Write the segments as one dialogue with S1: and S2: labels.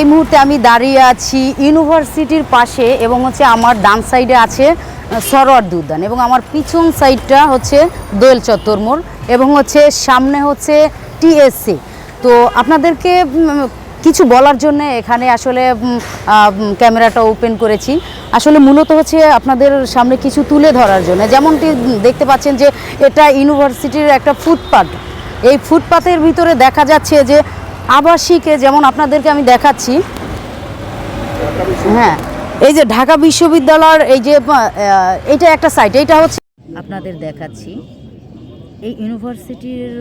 S1: এই মুহূর্তে আমি দাঁড়িয়ে আছি ইউনিভার্সিটির পাশে এবং হচ্ছে আমার ডান সাইডে আছে সরোয়ার্দি উদ্যান এবং আমার পিছন সাইডটা হচ্ছে দোয়েল চত্বর মোড় এবং হচ্ছে সামনে হচ্ছে টিএসসি। তো আপনাদেরকে কিছু বলার জন্য এখানে আসলে ক্যামেরাটা ওপেন করেছি। আসলে মূলত হচ্ছে আপনাদের সামনে কিছু তুলে ধরার জন্য। যেমনটি দেখতে পাচ্ছেন যে এটা ইউনিভার্সিটির একটা ফুটপাথ এই ফুটপাথের ভিতরে দেখা যাচ্ছে যে আবাসিকে যেমন আপনাদেরকে আমি দেখাচ্ছি হ্যাঁ এই যে ঢাকা বিশ্ববিদ্যালয়ের এই যে এটা একটা সাইট এটা হচ্ছে আপনাদের দেখাচ্ছি। এই ইউনিভার্সিটির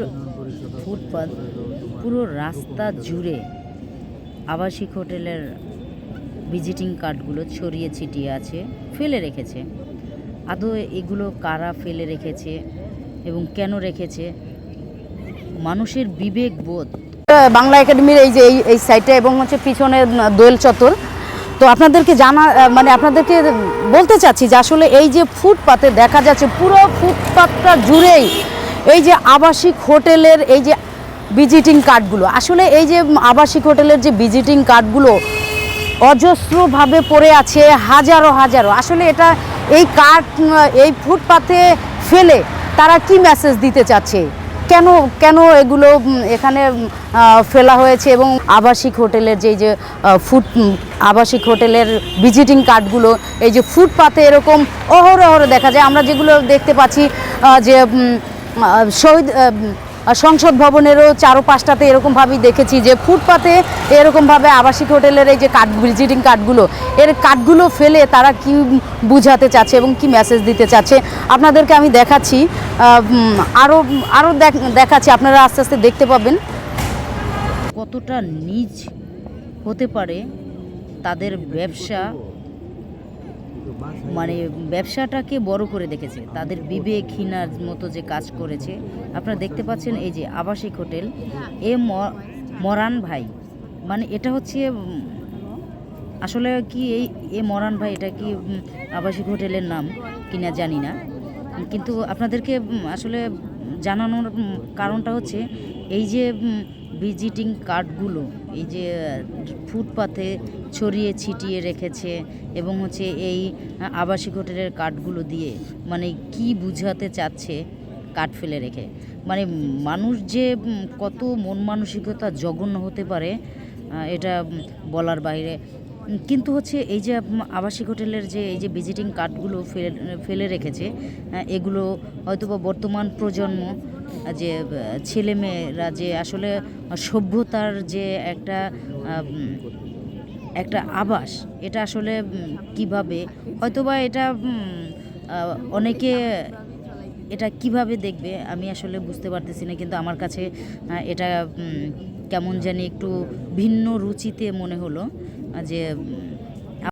S1: ফুটপাথ পুরো রাস্তা জুড়ে আবাসিক হোটেলের ভিজিটিং কার্ডগুলো ছড়িয়ে ছিটিয়ে আছে, ফেলে রেখেছে। আদৌ এগুলো কারা ফেলে রেখেছে এবং কেন রেখেছে? মানুষের বিবেক বোধ বাংলা একাডেমির এই যে এই সাইটটা এবং হচ্ছে পিছনে দোয়েল চত্বর। তো আপনাদেরকে জানা মানে আপনাদেরকে বলতে চাচ্ছি যে আসলে এই যে ফুটপাতে দেখা যাচ্ছে পুরো ফুটপাতটা জুড়েই এই যে আবাসিক হোটেলের এই যে ভিজিটিং কার্ডগুলো আসলে এই যে আবাসিক হোটেলের যে ভিজিটিং কার্ডগুলো অজস্রভাবে পড়ে আছে, হাজারো হাজারো। আসলে এটা এই কার্ড এই ফুটপাতে ফেলে তারা কি মেসেজ দিতে চাচ্ছে? কেন কেন এগুলো এখানে ফেলা হয়েছে এবং আবাসিক হোটেলের যে যে ফুড আবাসিক হোটেলের ভিজিটিং কার্ডগুলো, এই যে ফুটপাতে এরকম অহরহ দেখা যায়। আমরা যেগুলো দেখতে পাচ্ছি যে শহীদ সংসদ ভবনেরও চারো পাঁচটাতে এরকমভাবেই দেখেছি যে ফুটপাতে এরকমভাবে আবাসিক হোটেলের এই যে কার্ড, ভিজিটিং কার্ডগুলো, এর কার্ডগুলো ফেলে তারা কি বুঝাতে চাচ্ছে এবং কি মেসেজ দিতে চাচ্ছে? আপনাদেরকে আমি দেখাচ্ছি আরও আরও দেখাচ্ছি, আপনারা আস্তে আস্তে দেখতে পাবেন। কতটা নিজ হতে পারে তাদের ব্যবসা মানে ব্যবসাটাকে বড় করে দেখেছে। তাদের বিবেকহীনার মতো যে কাজ করেছে। আপনারা দেখতে পাচ্ছেন এই যে আবাসিক হোটেল, এ মরান ভাই। মানে এটা হচ্ছে আসলে কি এই, এ মরান ভাই এটা কি আবাসিক হোটেলের নাম কিনা জানি না। কিন্তু আপনাদেরকে আসলে জানানোর কারণটা হচ্ছে এই যে ভিজিটিং কার্ডগুলো, এই যে, ফুটপাথে ছড়িয়ে ছিটিয়ে রেখেছে এবং হচ্ছে এই আবাসিক হোটেলের কার্ডগুলো দিয়ে মানে কি বুঝাতে চাচ্ছে কাঠ ফেলে রেখে। মানে মানুষ যে কত মন মানসিকতা জঘন্য হতে পারে এটা বলার বাইরে কিন্তু হচ্ছে এই যে আবাসিক হোটেলের যে এই যে ভিজিটিং কার্ডগুলো ফেলে রেখেছে এগুলো হয়তোবা বর্তমান প্রজন্ম যে ছেলেমেয়েরা যে আসলে সভ্যতার যে একটা একটা আবাস, এটা আসলে কীভাবে, হয়তোবা এটা অনেকে এটা কীভাবে দেখবে, আমি আসলে বুঝতে পারতেছি না, কিন্তু আমার কাছে এটা কেমন জানি একটু ভিন্ন রুচিতে মনে হলো। যে উম,